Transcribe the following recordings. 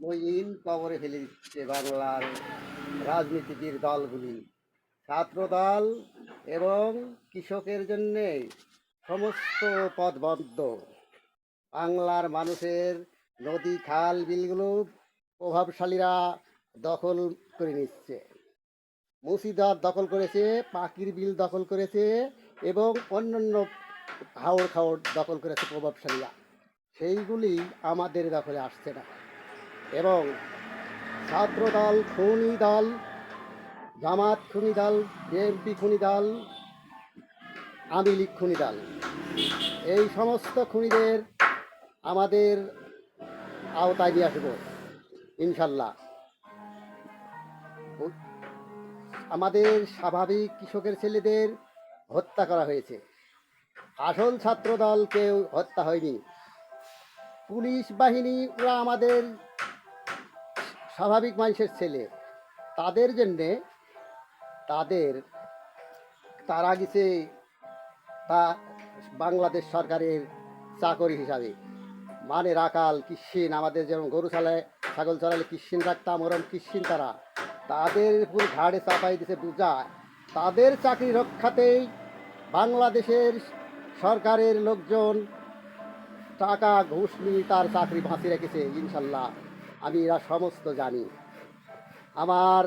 বইন কবরে ফেলে দিচ্ছে বাংলার রাজনীতিবিদ দলগুলি। ছাত্র দল এবং কৃষকের জন্যে সমস্ত পথ বন্ধ বাংলার মানুষের নদী, খাল, বিলগুলো প্রভাবশালীরা দখল করে নিচ্ছে। মুর্শিদাবাদ দখল করেছে পাখির বিল দখল করেছে এবং অন্যান্য হাওড় খাওড় দখল করেছে প্রভাবশালীরা। সেইগুলি আমাদের দখলে আসছে না। এবং ছাত্র দল খুনি দল, জামাত খুনি দল বিএনপি খুনি দল, আওয়ামী লীগ খুনি দল। এই সমস্ত খুনিদের আমাদের আওতায় নিয়ে আসব, ইনশাল্লাহ। আমাদের স্বাভাবিক কৃষকের ছেলেদের হত্যা করা হয়েছে। আসল ছাত্র দল কেউ হত্যা হয়নি। পুলিশ বাহিনী ওরা আমাদের স্বাভাবিক মানুষের ছেলে। তাদের জন্যে তাদের, তারা গেছে তা বাংলাদেশ সরকারের চাকরি হিসাবে। মানে রাকাল কিশ্চিন আমাদের যেমন গরু চালায় ছাগল চালালে কিশ্চিন রাখতাম, ওরম কিশ্চিন তারা। তাদের উপর ঘাড়ে চাপাই দিছে বুঝা। তাদের চাকরি রক্ষাতেই বাংলাদেশের সরকারের লোকজন টাকা, ঘুষ নিয়ে তার চাকরি বাঁচিয়ে রেখেছে, ইনশাল্লাহ। আমি এরা সমস্ত জানি। আমার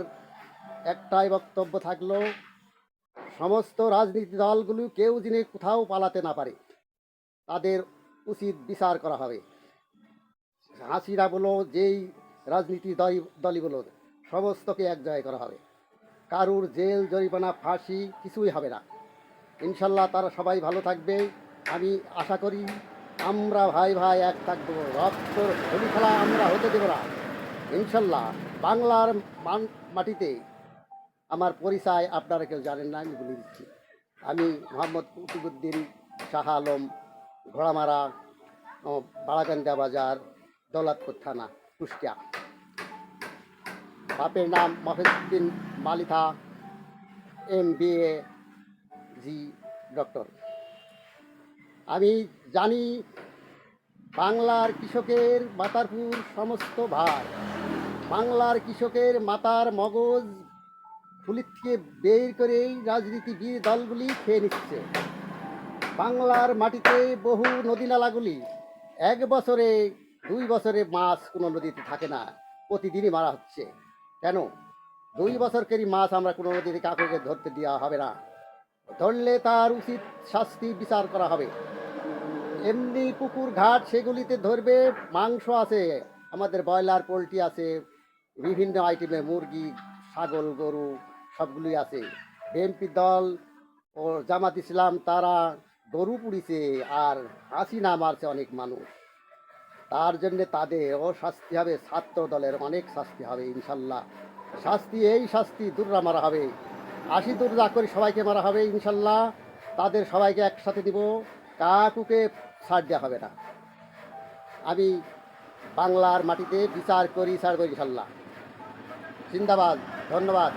একটাই বক্তব্য থাকল, সমস্ত রাজনীতি দলগুলো কেউ যিনি কোথাও পালাতে না পারে। তাদের উচিত বিচার করা হবে। হাসিনা বলো, যেই রাজনীতি দল, দলই বলো, সমস্তকে এক জায়গায় করা হবে। কারুর জেল, জরিমানা, ফাঁসি কিছুই হবে না। ইনশাল্লাহ তারা সবাই ভালো থাকবে। আমি আশা করি আমরা ভাই ভাই এক থাকব রক্ত হোলি খেলা আমরা হতে দেব না। ইনশাল্লাহ বাংলার মান মাটিতে আমার পরিচয় আপনারা কেউ জানেন না, আমি বলে দিচ্ছি। আমি মোহাম্মদ কুতুবুদ্দিন শাহ আলম, ঘোড়ামারা, ও বাড়াকান্দা বাজার, দৌলতপুর থানা, কুষ্টিয়া। বাপের নাম Mofizuddin Malitha, M B A G doctor. আমি জানি বাংলার কৃষকের মাতারপুর সমস্ত ভার। বাংলার কৃষকের মাতার মগজ ফুলির থেকে বের করেই রাজনীতিবিদ দলগুলি খেয়ে নিচ্ছে। বাংলার মাটিতে বহু নদী নালাগুলি, এক বছরে, দুই বছরে মাছ কোনো নদীতে থাকে না, প্রতিদিনই মারা হচ্ছে। কেন? দুই বছরকেরই মাছ আমরা কোনো নদীতে কাকুকে ধরতে দেওয়া হবে না। ধরলে তার উচিত শাস্তি বিচার করা হবে। এমনি পুকুর, ঘাট সেগুলিতে ধরবে, মাংস আছে, আমাদের ব্রয়লার, পোলট্রি আছে, বিভিন্ন আইটেমে মুরগি, ছাগল, গরু সবগুলি আছে। বিএনপি দল ও জামাত ইসলাম, তারা গরু পুড়িছে আর হাসিনা মারছে অনেক মানুষ। তার জন্যে তাদেরও শাস্তি হবে, ছাত্র দলের অনেক শাস্তি হবে, ইনশাল্লাহ। শাস্তি, এই শাস্তি দুর্রা মারা হবে। আশি দূর যা করে সবাইকে মারা হবে, ইনশাল্লাহ। তাদের সবাইকে একসাথে দিব কাকুকে ছাড় দেওয়া হবে না। আমি বাংলার মাটিতে বিচার করি ছাড়ব ইনশাল্লাহ। জিন্দাবাদ ধন্যবাদ।